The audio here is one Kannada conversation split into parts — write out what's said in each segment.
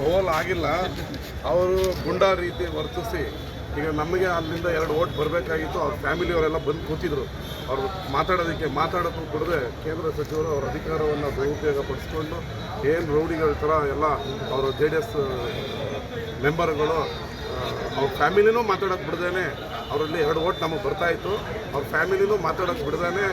ಪೋಲ್ ಆಗಿಲ್ಲ. ಅವರು ಗುಂಡಾ ರೀತಿ ವರ್ತಿಸಿ, ಈಗ ನಮಗೆ ಅಲ್ಲಿಂದ ಎರಡು ಓಟ್ ಬರಬೇಕಾಗಿತ್ತು. ಅವ್ರ ಫ್ಯಾಮಿಲಿಯವರೆಲ್ಲ ಬಂದು ಕೂತಿದ್ರು. ಅವರು ಮಾತಾಡೋದಕ್ಕೆ ಮಾತಾಡೋದು ಕೊಡದೆ ಕೇಂದ್ರ ಸಚಿವರು ಅವರ ಅಧಿಕಾರವನ್ನು ದುರುಪಯೋಗ ಪಡಿಸ್ಕೊಂಡು ಏನು ರೌಡಿಗಳ ಥರ ಎಲ್ಲ ಅವರು ಜೆ ಡಿ ಎಸ್ ಮೆಂಬರ್ಗಳು ಅವ್ರ ಫ್ಯಾಮಿಲಿನೂ ಮಾತಾಡೋಕೆ ಬಿಡ್ದೇ ಅವರಲ್ಲಿ ಎರಡು ಓಟ್ ನಮಗೆ ಬರ್ತಾಯಿತ್ತು ಅವ್ರ ಫ್ಯಾಮಿಲಿನೂ ಮಾತಾಡೋಕ್ಕೆ ಬಿಡ್ದೇ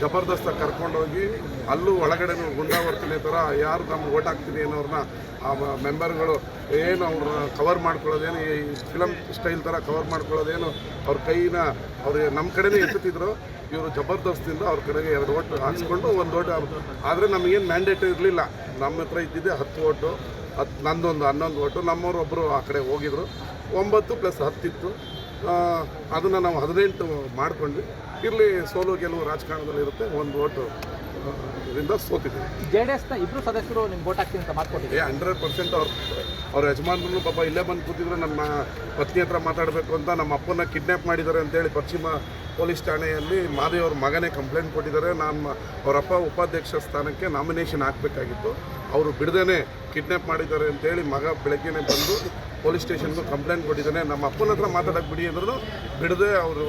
ಜಬರ್ದಸ್ತಾಗಿ ಕರ್ಕೊಂಡೋಗಿ ಅಲ್ಲೂ ಒಳಗಡೆ ಗುಂಡಾವರ್ತನೆ ಥರ ಯಾರು ನಮ್ಗೆ ಓಟ್ ಹಾಕ್ತೀನಿ ಅನ್ನೋರನ್ನ ಆ ಮೆಂಬರ್ಗಳು ಏನು ಅವ್ರನ್ನ ಕವರ್ ಮಾಡ್ಕೊಳ್ಳೋದೇನು, ಈ ಫಿಲಮ್ ಸ್ಟೈಲ್ ಥರ ಕವರ್ ಮಾಡ್ಕೊಳ್ಳೋದೇನು ಅವ್ರ ಕೈನ ಅವ್ರು ನಮ್ಮ ಕಡೆನೇ ಎತ್ತುತ್ತಿದ್ರು ಇವರು ಜಬರ್ದಸ್ತಿಂದ ಅವ್ರ ಕಡೆಗೆ ಎರಡು ಓಟ್ ಹಾಕ್ಸ್ಕೊಂಡು ಒಂದು ಓಟ್ ಆದರೆ. ನಮಗೇನು ಮ್ಯಾಂಡೇಟ್ ಇರಲಿಲ್ಲ. ನಮ್ಮ ಹತ್ರ ಇದ್ದಿದ್ದೆ ಹತ್ತು ಓಟು ಹತ್ತು ನಂದೊಂದು ಹನ್ನೊಂದು ಓಟು ನಮ್ಮವರು ಒಬ್ಬರು ಆ ಕಡೆ ಹೋಗಿದ್ರು. ಒಂಬತ್ತು ಪ್ಲಸ್ ಹತ್ತಿತ್ತು. ಅದನ್ನು ನಾವು ಹದಿನೆಂಟು ಮಾಡ್ಕೊಂಡ್ವಿ. ಇರಲಿ ಸೋಲು ಗೆಲುವು ರಾಜಕಾರಣದಲ್ಲಿ ಇರುತ್ತೆ ಒಂದು ಓಟು. ಇದರಿಂದ ಸೋತಿದ್ದೀವಿ ಜೆ ಡಿ ಎಸ್ನ ಇಬ್ಬರು ಸದಸ್ಯರು ನಿಮ್ಗೆ ಓಟ್ ಹಾಕ್ತೀನಿ ಅಂತ ಮಾತ್ಕೊಟ್ಟಿದ್ದಾರೆ ಏ ಹಂಡ್ರೆಡ್ ಪರ್ಸೆಂಟ್ ಅವ್ರು ಅವ್ರ ಯಜಮಾನ್ರು ಪಾಪ ಇಲ್ಲೇ ಬಂದು ಕೂತಿದ್ರು ನಮ್ಮ ಪತ್ನಿ ಹತ್ರ ಮಾತಾಡಬೇಕು ಅಂತ ನಮ್ಮ ಅಪ್ಪನ ಕಿಡ್ನ್ಯಾಪ್ ಮಾಡಿದ್ದಾರೆ ಅಂತೇಳಿ ಪಶ್ಚಿಮ ಪೊಲೀಸ್ ಠಾಣೆಯಲ್ಲಿ ಮಾದೇವ್ ಅವ್ರ ಮಗನೇ ಕಂಪ್ಲೇಂಟ್ ಕೊಟ್ಟಿದ್ದಾರೆ. ನಮ್ಮ ಅವರಪ್ಪ ಉಪಾಧ್ಯಕ್ಷ ಸ್ಥಾನಕ್ಕೆ ನಾಮಿನೇಷನ್ ಹಾಕಬೇಕಾಗಿತ್ತು. ಅವರು ಬಿಡದೇನೆ ಕಿಡ್ನ್ಯಾಪ್ ಮಾಡಿದ್ದಾರೆ ಅಂತೇಳಿ ಮಗ ಬೆಳಗ್ಗೆನೆ ಬಂದು ಪೊಲೀಸ್ ಸ್ಟೇಷನ್ಗೂ ಕಂಪ್ಲೇಂಟ್ ಕೊಟ್ಟಿದ್ದಾನೆ. ನಮ್ಮ ಅಪ್ಪನ ಹತ್ರ ಮಾತಾಡಕ್ಕೆ ಬಿಡಿ ಅಂದ್ರೂ ಬಿಡದೆ ಅವರು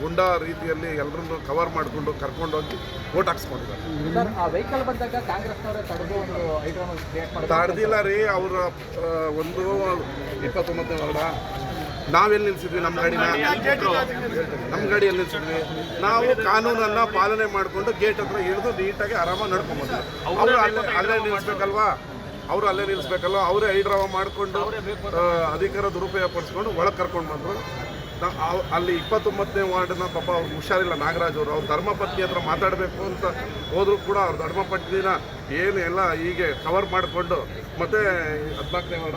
ಗುಂಡಾ ರೀತಿಯಲ್ಲಿ ಎಲ್ಲರನ್ನೂ ಕವರ್ ಮಾಡಿಕೊಂಡು ಕರ್ಕೊಂಡೋಗಿ ಓಟ್ ಹಾಕ್ಸ್ಕೊಂಡಿದ್ದಾರೆ. ತಡೆದಿಲ್ಲ ರೀ ಅವರ ಒಂದು ಇಪ್ಪತ್ತೊಂಬತ್ತನೇ ವಾರ್ಡ. ನಾವೆಲ್ಲಿ ನಿಲ್ಲಿಸಿದ್ವಿ ನಮ್ಮ ಗಾಡಿನ? ನಮ್ಮ ಗಾಡಿಯಲ್ಲಿ ನಿಲ್ಸಿದ್ವಿ. ನಾವು ಕಾನೂನನ್ನ ಪಾಲನೆ ಮಾಡಿಕೊಂಡು ಗೇಟ್ ಹತ್ರ ಇಳಿದು ನೀಟಾಗಿ ಆರಾಮಾಗಿ ನಡ್ಕೊಂಬಂದ್ವಿ ಅವರು ಅಲ್ಲೇ ಅಲ್ಲೇ ನಿಲ್ಲಿಸ್ಬೇಕಲ್ವಾ ಅವರು ಅಲ್ಲೇ ನಿಲ್ಲಿಸ್ಬೇಕಲ್ಲ ಅವರೇ ಐಡ್ರಾವ ಮಾಡಿಕೊಂಡು ಅಧಿಕಾರ ದುರುಪಯೋಗ ಪಡಿಸ್ಕೊಂಡು ಒಳಗೆ ಕರ್ಕೊಂಡು ಬಂದರು. ಅಲ್ಲಿ ಇಪ್ಪತ್ತೊಂಬತ್ತನೇ ವಾರ್ಡ್ನ ಪಾಪ ಹುಷಾರಿಲ್ಲ, ನಾಗರಾಜ್ ಅವರು. ಅವ್ರು ಧರ್ಮಪತ್ನಿ ಹತ್ರ ಮಾತಾಡಬೇಕು ಅಂತ ಹೋದರೂ ಕೂಡ ಅವ್ರ ಧರ್ಮಪತ್ನಿನ ಏನು ಎಲ್ಲ ಹೀಗೆ ಕವರ್ ಮಾಡಿಕೊಂಡು, ಮತ್ತೆ ಹದಿನಾಲ್ಕನೇ ವಾರ್ಡ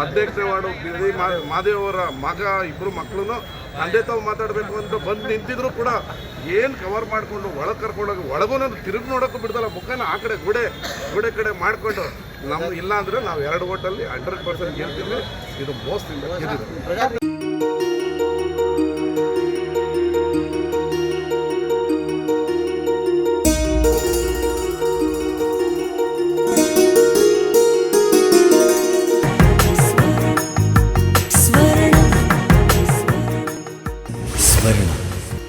ಹದಿನೈದನೇ ವಾರ್ಡು ಬಿಳಿ ಮಾ- ಮಾದೇವ್ ಅವರ ಮಗ ಇಬ್ಬರು ಮಕ್ಕಳು ತಂದೆ ತಾವು ಮಾತಾಡಬೇಕು ಅಂತ ಬಂದು ನಿಂತಿದ್ರು ಕೂಡ ಏನು ಕವರ್ ಮಾಡಿಕೊಂಡು ಒಳಗೆ ಕರ್ಕೊಂಡೋಗಿ ಒಳಗೂ ನಾನು ತಿರುಗಿ ನೋಡೋಕ್ಕೂ ಬಿಡ್ತಲ್ಲ ಮುಖನ ಆ ಕಡೆ ಗುಡೆ ಗುಡೆ ಕಡೆ ಮಾಡಿಕೊಂಡು. ನಮ್ಮ ಇಲ್ಲ ಅಂದರೆ ನಾವು ಎರಡು ಓಟಲ್ಲಿ ಹಂಡ್ರೆಡ್ ಪರ್ಸೆಂಟ್ ಗೆಲ್ತೀವಿ. ಇದು ಮೋಸದಿಂದ